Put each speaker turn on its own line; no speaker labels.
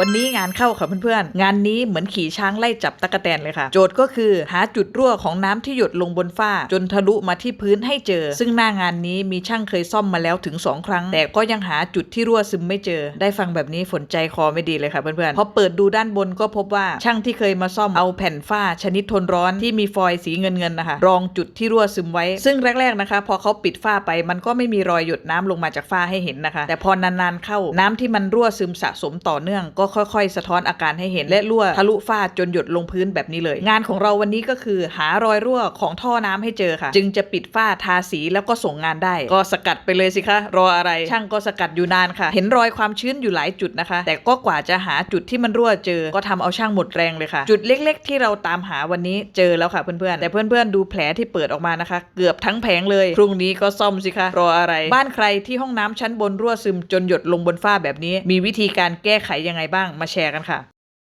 วันนี้งานเข้าค่ะเพื่อนๆ งานนี้เหมือนขี่ช้างไล่จับตะกแตนเลยค่ะ โจทย์ก็คือหาจุดรั่วของน้ำที่หยดลงบนฝ้า จนทะลุมาที่พื้นให้เจอ ซึ่งหน้างานนี้มีช่างเคยซ่อมมาแล้วถึง 2 ครั้ง แต่ก็ยังหาจุดที่รั่วซึมไม่เจอ ได้ฟังแบบนี้ฝนใจคอไม่ดีเลยค่ะเพื่อนๆ พอเปิดดูด้านบนก็พบว่าช่างที่เคยมาซ่อมเอาแผ่นฝ้า ชนิดทนร้อนที่มีฟอยล์สีเงินๆนะคะ รองจุดที่รั่วซึมไว้ ซึ่งแรกๆนะคะ พอเขาปิดฝ้าไปมันก็ไม่มีรอยหยดน้ำลงมาจากฝ้าให้เห็นนะคะ แต่พอนานๆเข้าน้ำที่มันรั่วซึมสะสมต่อเนื่องก็็ค่อยๆ สะท้อนอาการให้เห็นและรั่วทะลุฝ้าจนหยดลงพื้นแบบนี้เลย งานของเราวันนี้ก็คือหารอยรั่วของท่อน้ำให้เจอค่ะ จึงจะปิดฝ้าทาสีแล้วก็ส่งงานได้ ก็สกัดไปเลยสิคะรออะไรช่างก็สกัดอยู่นานค่ะ เห็นรอยความชื้นอยู่หลายจุดนะคะ แต่ก็กว่าจะหาจุดที่มันรั่วเจอ ก็ทำเอาช่างหมดแรงเลยค่ะ จุดเล็ก ๆ ที่เราตามหาวันนี้เจอแล้วค่ะเพื่อนๆแต่เพื่อนๆดูแผลที่เปิดออกมานะคะ เกือบทั้งแผงเลยพรุ่งนี้ก็ซ่อมสิคะรออะไร บ้านใครที่ห้องน้ำชั้นบนรั่วซึมจนหยดลงบนฝ้าแบบนี้ มีวิธีการแก้ไขยังไงบ้างมาแชร์กันค่ะ